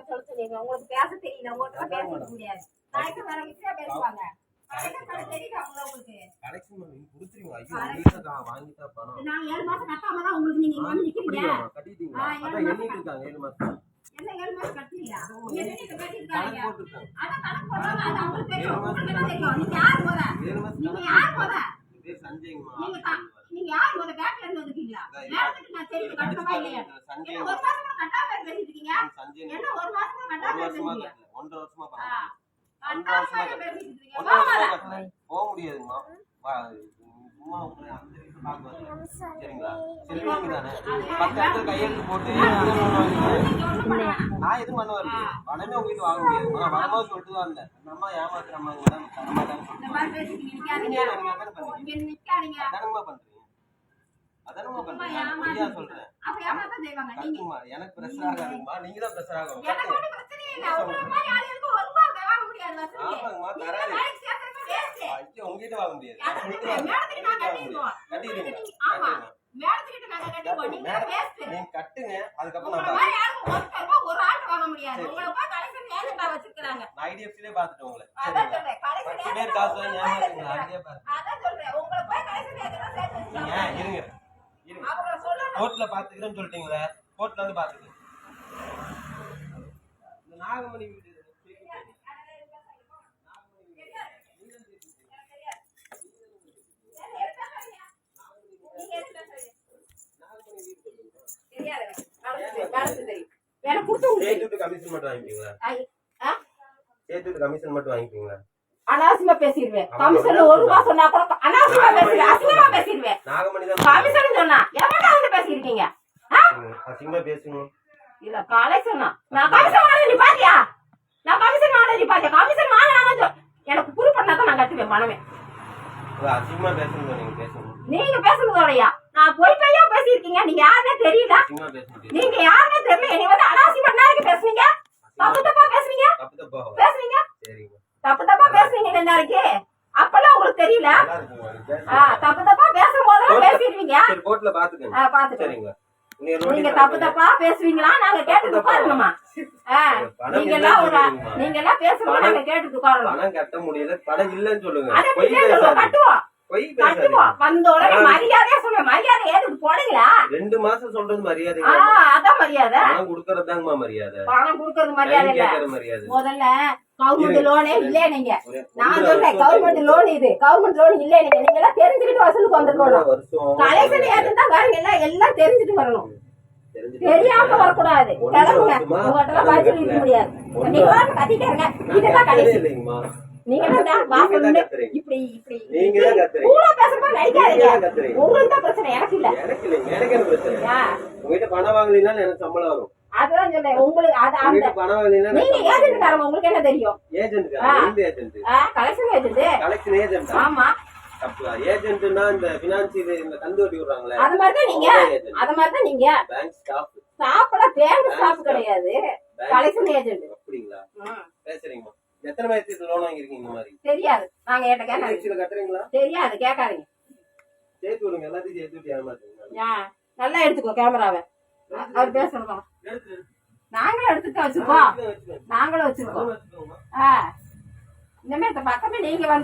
சொல்ல உங்களுக்கு பேச தெரியல. உங்கள்கிட்ட பேச முடியாது. நாளைக்கு வேற விஷயம் பேசுவாங்க. உங்களுக்கு? நான் ஏழு மாசம் கட்டாம தான் உங்களுக்கு நீங்க வந்து நிக்கிறீங்க. ஏழு மாசம் நீங்க உங்களுக்கு யார் போத பேங்க்ல இருந்து நான் தெரியும் கட்டணுமா இல்லையா. சஞ்சய் ஒரு மாசமா கட்டாம பேசிட்டு இருக்கீங்க சஞ்சய் என்ன ஒரு மாசமா கட்டாம பேசுறீங்க ஒன்றரை வருஷமா கட்டாம பேசிட்டு இருக்கீங்க. போக முடியாதுங்கம்மா. வா, சும்மா அந்த. சரிங்களா? செல்வீங்க தானே? பத்து இடத்துல கையெழுத்து போட்டு. நான் எதுவும் பண்ண வரல உங்ககிட்ட வாங்க முடியாது வரும்போது சொல்லிட்டு தான் இருந்தேன் இந்த அம்மா ஏமாத்துற மாதிரி பேசிட்டு நிக்காதீங்க. எனக்கு பிரஷர் ஆகாதுங்கம்மா நீங்க தான் பிரஷர் ஆகும். ஐயோ உங்ககிட்ட வாங்க முடியாது. கட்டுங்க. மேடத்துக்கிட்ட நாங்க. நீங்க. நீங்க கட்டுங்க. அதுக்கப்புறம் நான் மாதிரி ஆளுங்க ஒருத்தர் ரூபா ஒரு ஆள் வாங்க முடியாது. உங்களை போய் கடைசியில் ஏஜெண்டா வச்சிருக்காங்க. நான் ஐடிஎஃப்சிலே பார்த்துட்டேன் உங்களை. அதான் சொல்றேன். காசு வாங்கி அதான் சொல்றேன். உங்களை போய் சேர்த்து வச்சிருக்காங்க. இருங்க. கோர்ட்ல பாத்துக்கிறேன்னு சொல்லிட்டீங்களே கோர்ட்ல வந்து பாத்துக்கிறேன். இந்த நாகமணி வீடு சேர்த்துட்டு கமிஷன் மட்டும் வாங்கிப்பீங்களா? சேர்த்துட்டு கமிஷன் மட்டும் வாங்கிப்பீங்களா? அனாவசியமா பேசிடுவேன் கமிஷன் ஒரு ரூபா சொன்னா கூட அனாவசியமா பேசிடுவேன் அசிங்கமா பேசிடுவேன் கமிஷன் சொன்னா எவன்டா வந்து பேசிருக்கீங்க? அசிங்கமா பேசுங்க. இல்ல காலை சொன்னா. நான் கமிஷன் வாங்க நீ பாத்தியா? நான் கமிஷன் வாங்க நீ பாத்தியா? கமிஷன் வாங்கினாங்க எனக்கு புரு பண்ணா தான் நான் கட்டுவேன் பணமே அசிங்கமா பேசுங்க நீங்க பேசுங்க. நீங்க பேசுனதோடயா நான் போய் பையா பேசியிருக்கீங்க நீங்க யாருன்னே தெரியல. நீங்க யாருன்னே தெரியல. என்னை வந்து அனாவசியமா நேரம் பேசுனீங்க? தப்பு தப்பா. பேசுனீங்க? சரிங்க. தப்பு தப்பா இந்த நாளைக்கு அப்பெல்லாம் உங்களுக்கு தெரியல. தப்பு தப்பா பேசிடுவீங்க. கோர்ட்ல பாத்துக்கங்க. ஆ, பாத்துக்கோங்க. சரிங்களா? நீங்க தப்பு தப்பா பேசுவீங்களா? நாங்க கேட்டு உட்காரணுமா? நீங்க எல்லாம் ஒரு? நீங்க எல்லாம் பேசுறோம் நாங்க கேட்டு உட்காரணும். பணம் கட்ட முடியல பணம் இல்லைன்னு சொல்லுங்க. கட்டுவோம். மரியாதையா மரியாதை ரெண்டு மாசம் சொல்றது மரியாதை அதான் மரியாதை. பணம் கொடுக்கறதுதாங்கம்மா மரியாதை. பணம் கொடுக்கறது மரியாதை இல்ல. முதல்ல கவர்மெண்ட் லோனே இல்ல நீங்க நான் சொல்றேன் கவர்மெண்ட் லோன் இது. கவர்மெண்ட் லோன் இல்ல நீங்க நீங்க எல்லாம் தெரிஞ்சுக்கிட்டு வசூலுக்கு வந்துருக்கணும். கலெக்ஷன் ஏதுன்னா பாருங்க எல்லாம் எல்லாம் தெரிஞ்சுட்டு வரணும். தெரியாம வரக்கூடாது. கிளம்புங்க. உங்கள்கிட்ட பதில் இருக்க முடியாது. நீங்க இருங்க இதுதான் கடைசி. நீங்க தான். இப்படி இப்படி. கூட பேசுறப்ப நடிக்காதீங்க. உங்களுக்கு தான் பிரச்சனை. எனக்கு இல்ல. எனக்கு இல்லைங்க. எனக்கு என்ன பிரச்சனை? ஆ, உங்ககிட்ட பணம் வாங்கலைனாலும் எனக்கு சம்பளம் வரும். அதுதான் சொல்றேன் உங்களுக்கு அது அந்த நீங்க ஏஜென்ட் காரங்க உங்களுக்கு என்ன தெரியும்? ஏஜென்ட். எந்த agent collection agent collection agent ஆமா. ஏஜென்ட்னா இந்த பினான்சியல் இந்த கந்து வட்டி விடுறாங்களே. அது மாதிரிதான் நீங்க. ஏஜென்ட் அது மாதிரிதான் நீங்க. பேங்க் ஸ்டாஃப் சாப்பிட பேங்க் கிடையாது. கலெக்ஷன் ஏஜென்ட் அப்படிங்களா? பேசுறீங்கம்மா எத்தனை வயசுக்கு லோன் வாங்கிருக்கீங்க இந்த மாதிரி? தெரியாது. நாங்க கேட்காதீங்க எல்ஐசியில கட்டுறீங்களா? தெரியாது கேட்காதீங்க. சேர்த்து விடுங்க. எல்லாத்தையும் சேர்த்து விட்டு ஏமாத்துங்க. நல்லா எடுத்துக்கோ கேமராவை அவர் எடுத்து நாங்களும் எடுத்துட்டு வச்சுக்கோங்க நாங்களும் வச்சிருக்கோம் ஆ. இனிமே இந்த பக்கமே நீங்க வந்து